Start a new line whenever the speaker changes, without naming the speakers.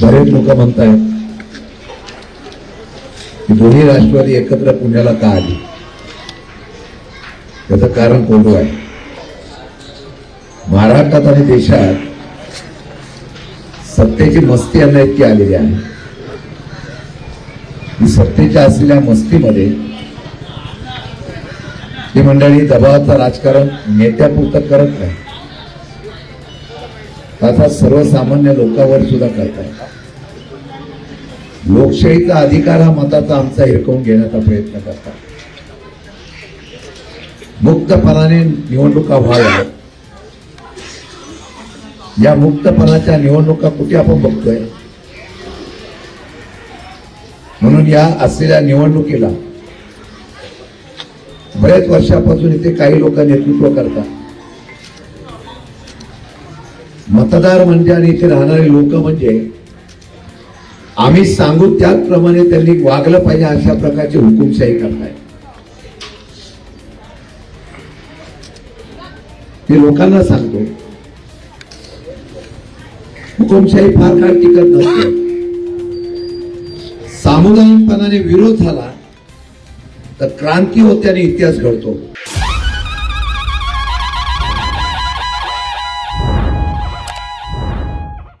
बरेच लोक म्हणतायत की दोन्ही राष्ट्रवादी एकत्र पुण्याला का आली? त्याचं कारण कोणतं आहे. महाराष्ट्रात आणि देशात सत्तेची मस्ती यांना इतकी आलेली आहे. सत्तेच्या असलेल्या मस्तीमध्ये ही मंडळी दबावाचं राजकारण नेत्यापुरतं करत नाही. त्याचा सर्वसामान्य लोकांवर सुद्धा करतात. लोकशाहीचा अधिकार हा मताचा आमचा हिरकवून घेण्याचा प्रयत्न करतात. मुक्तपणाने निवडणुका व्हाव्या या मुक्तपणाच्या निवडणुका कुठे आपण बघतोय? म्हणून या असलेल्या निवडणुकीला बरेच वर्षापासून इथे काही लोक नेतृत्व करतात. मतदार म्हणजे आणि इथे राहणारे लोक म्हणजे आम्ही सांगू त्याचप्रमाणे त्यांनी वागलं पाहिजे अशा प्रकारची हुकुमशाही करताय. मी लोकांना सांगतो हुकुमशाही फार काळ टिकत नसते. सामुदायिकपणाने विरोध झाला तर क्रांती होते आणि इतिहास घडतो.